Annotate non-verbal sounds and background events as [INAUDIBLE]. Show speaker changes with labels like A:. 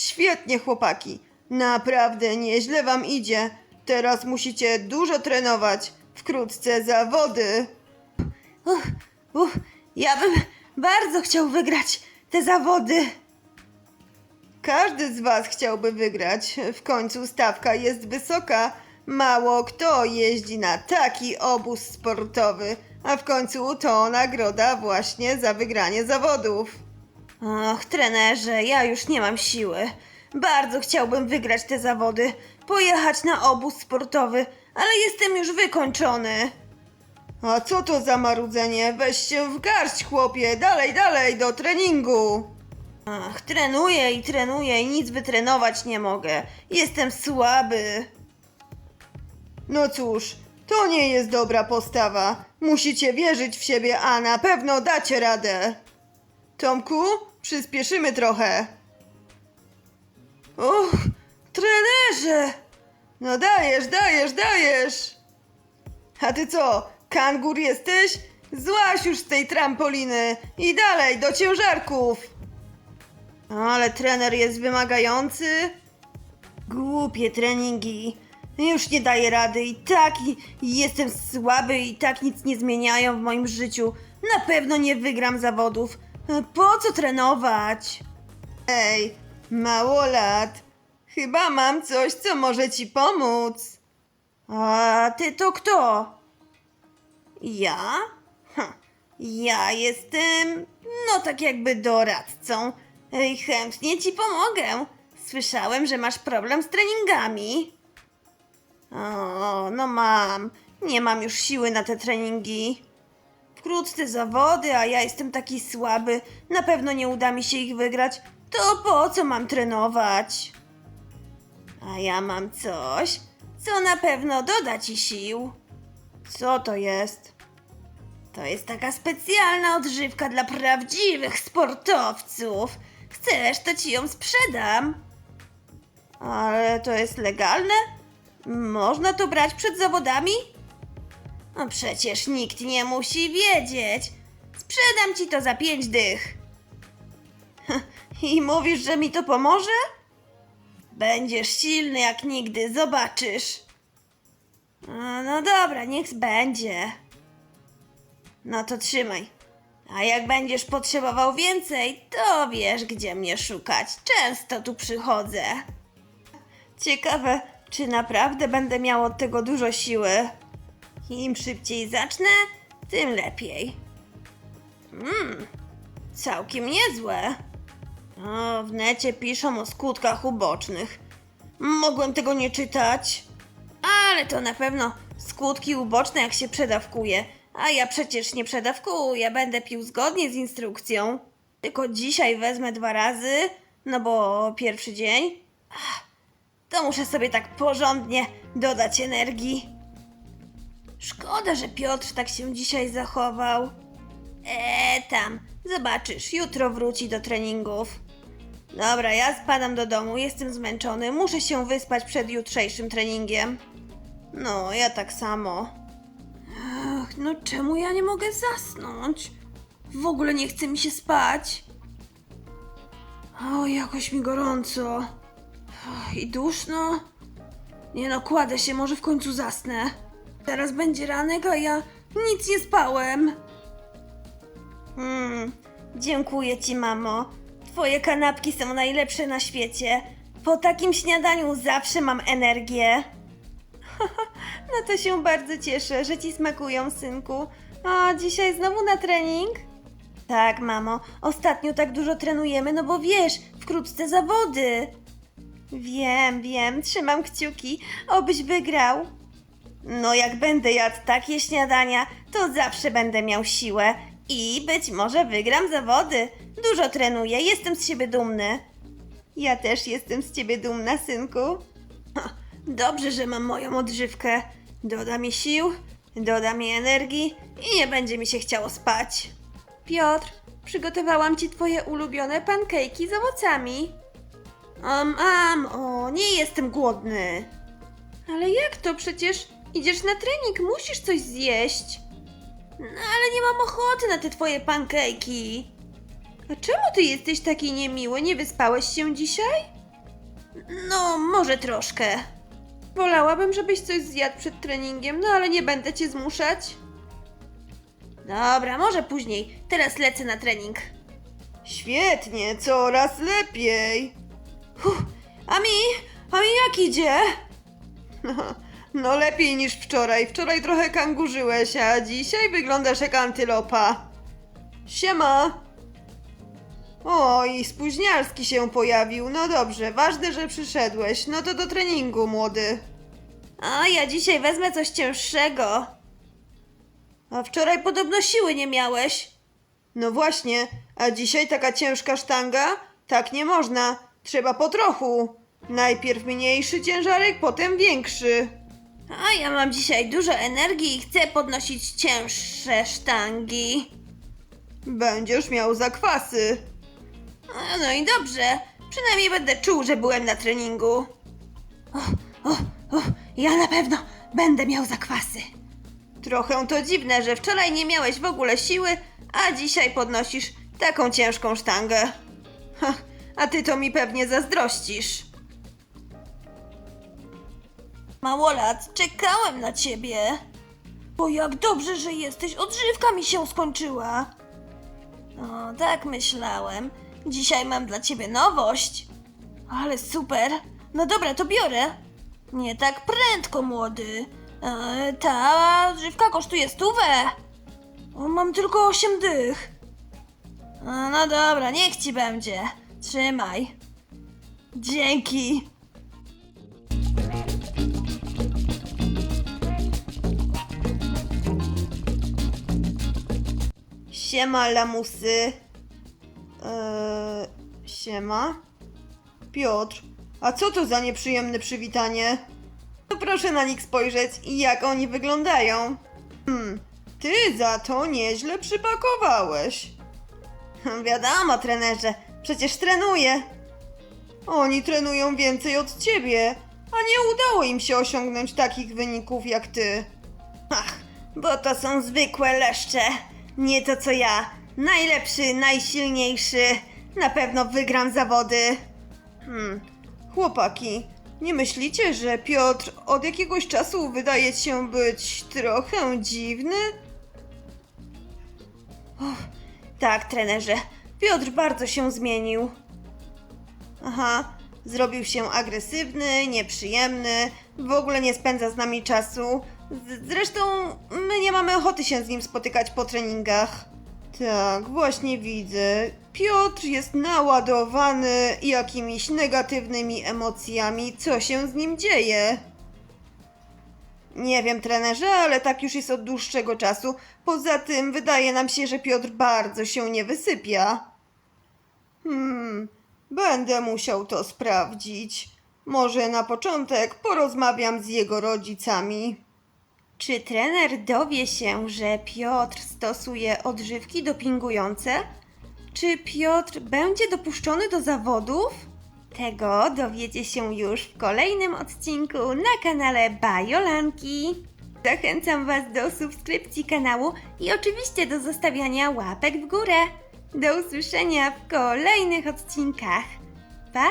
A: Świetnie, chłopaki. Naprawdę nieźle wam idzie. Teraz musicie dużo trenować. Wkrótce zawody.
B: Uff, uff, ja bym bardzo chciał wygrać te zawody.
A: Każdy z was chciałby wygrać. W końcu stawka jest wysoka. Mało kto jeździ na taki obóz sportowy, a w końcu to nagroda właśnie za wygranie zawodów.
B: Och, trenerze, ja już nie mam siły. Bardzo chciałbym wygrać te zawody, pojechać na obóz sportowy, ale jestem już wykończony.
A: A co to za marudzenie? Weź się w garść, chłopie. Dalej, dalej, do treningu.
B: Ach, trenuję i trenuję i nic wytrenować nie mogę. Jestem słaby.
A: No cóż, to nie jest dobra postawa. Musicie wierzyć w siebie, a na pewno dacie radę. Tomku, przyspieszymy trochę.
B: Uch, trenerze!
A: No dajesz, dajesz, dajesz. A ty co, kangur jesteś? Złaś już z tej trampoliny i dalej do ciężarków.
B: Ale trener jest wymagający. Głupie treningi. Już nie daję rady i tak i, i jestem słaby i tak nic nie zmieniają w moim życiu. Na pewno nie wygram zawodów. Po co trenować?
A: Ej, mało lat. Chyba mam coś, co może ci pomóc.
B: A ty to kto? Ja? Hm, Ja jestem, no tak jakby doradcą. I chętnie ci pomogę. Słyszałem, że masz problem z treningami. O, no mam. Nie mam już siły na te treningi. Wkrótce zawody, a ja jestem taki słaby. Na pewno nie uda mi się ich wygrać. To po co mam trenować? A ja mam coś, co na pewno doda ci sił. Co to jest? To jest taka specjalna odżywka dla prawdziwych sportowców. Chcesz, to ci ją sprzedam. Ale to jest legalne? Można to brać przed zawodami? No przecież nikt nie musi wiedzieć. Sprzedam ci to za pięć dych. [LAUGHS] I mówisz, że mi to pomoże? Będziesz silny jak nigdy, zobaczysz. A, no dobra, niech będzie. No to trzymaj. A jak będziesz potrzebował więcej, to wiesz, gdzie mnie szukać. Często tu przychodzę. Ciekawe, czy naprawdę będę miał od tego dużo siły. Im szybciej zacznę, tym lepiej. Mmm, całkiem niezłe. O, w necie piszą o skutkach ubocznych. Mogłem tego nie czytać. Ale to na pewno skutki uboczne, jak się przedawkuje. A ja przecież nie przedawkuję, będę pił zgodnie z instrukcją. Tylko dzisiaj wezmę dwa razy, no bo pierwszy dzień. To muszę sobie tak porządnie dodać energii. Szkoda, że Piotr tak się dzisiaj zachował. Eee, tam, zobaczysz, jutro wróci do treningów. Dobra, ja spadam do domu, jestem zmęczony, muszę się wyspać przed jutrzejszym treningiem. No, ja tak samo. Ach, no czemu ja nie mogę zasnąć? W ogóle nie chce mi się spać. O, jakoś mi gorąco. I duszno. Nie no, kładę się, może w końcu zasnę. Teraz będzie ranek, a ja nic nie spałem. Hmm, dziękuję ci, mamo. Twoje kanapki są najlepsze na świecie. Po takim śniadaniu zawsze mam energię. [LAUGHS] no to się bardzo cieszę, że ci smakują, synku. A dzisiaj znowu na trening? Tak, mamo. Ostatnio tak dużo trenujemy, no bo wiesz, wkrótce zawody. Wiem, wiem, trzymam kciuki, obyś wygrał. No, jak będę jadł takie śniadania, to zawsze będę miał siłę i być może wygram zawody. Dużo trenuję, jestem z siebie dumny. Ja też jestem z ciebie dumna, synku. Dobrze, że mam moją odżywkę. Doda mi sił, doda mi energii i nie będzie mi się chciało spać. Piotr, przygotowałam ci twoje ulubione pankejki z owocami. Um, am, o, nie jestem głodny. Ale jak to? Przecież idziesz na trening, musisz coś zjeść. No, ale nie mam ochoty na te twoje pankejki. A czemu ty jesteś taki niemiły? Nie wyspałeś się dzisiaj? No, może troszkę. Wolałabym, żebyś coś zjadł przed treningiem, no ale nie będę cię zmuszać. Dobra, może później. Teraz lecę na trening.
A: Świetnie, coraz lepiej.
B: Huh, a mi? A mi jak idzie? [LAUGHS]
A: No lepiej niż wczoraj. Wczoraj trochę kangurzyłeś, a dzisiaj wyglądasz jak antylopa. Siema. O, i spóźnialski się pojawił. No dobrze, ważne, że przyszedłeś. No to do treningu, młody.
B: A ja dzisiaj wezmę coś cięższego. A wczoraj podobno siły nie miałeś.
A: No właśnie, a dzisiaj taka ciężka sztanga? Tak nie można. Trzeba po trochu. Najpierw mniejszy ciężarek, potem większy.
B: A ja mam dzisiaj dużo energii i chcę podnosić cięższe sztangi.
A: Będziesz miał zakwasy.
B: A, no i dobrze. Przynajmniej będę czuł, że byłem na treningu. O, o, o, ja na pewno będę miał zakwasy. Trochę to dziwne, że wczoraj nie miałeś w ogóle siły, a dzisiaj podnosisz taką ciężką sztangę.
A: Ha, a ty to mi pewnie zazdrościsz.
B: Małolat, czekałem na ciebie. Bo jak dobrze, że jesteś, odżywka mi się skończyła. O, tak myślałem. Dzisiaj mam dla ciebie nowość. Ale super. No dobra, to biorę. Nie tak prędko, młody. E, ta odżywka kosztuje stówę. O, mam tylko osiem dych. E, no dobra, niech ci będzie. Trzymaj. Dzięki.
A: Siema, lamusy. Eee, siema. Piotr, a co to za nieprzyjemne przywitanie? No proszę na nich spojrzeć i jak oni wyglądają. Hmm, ty za to nieźle przypakowałeś. [LAUGHS] Wiadomo, trenerze, przecież trenuję. Oni trenują więcej od ciebie, a nie udało im się osiągnąć takich wyników jak ty.
B: Ach, bo to są zwykłe leszcze. Nie to co ja. Najlepszy, najsilniejszy. Na pewno wygram zawody.
A: Hmm, chłopaki, nie myślicie, że Piotr od jakiegoś czasu wydaje się być trochę dziwny?
B: Tak, trenerze. Piotr bardzo się zmienił.
A: Aha, zrobił się agresywny, nieprzyjemny, w ogóle nie spędza z nami czasu. Zresztą my nie mamy ochoty się z nim spotykać po treningach. Tak, właśnie widzę. Piotr jest naładowany jakimiś negatywnymi emocjami. Co się z nim dzieje? Nie wiem, trenerze, ale tak już jest od dłuższego czasu. Poza tym wydaje nam się, że Piotr bardzo się nie wysypia. Hmm, będę musiał to sprawdzić. Może na początek porozmawiam z jego rodzicami.
B: Czy trener dowie się, że Piotr stosuje odżywki dopingujące? Czy Piotr będzie dopuszczony do zawodów? Tego dowiecie się już w kolejnym odcinku na kanale Bajolanki. Zachęcam Was do subskrypcji kanału i oczywiście do zostawiania łapek w górę. Do usłyszenia w kolejnych odcinkach. Pa!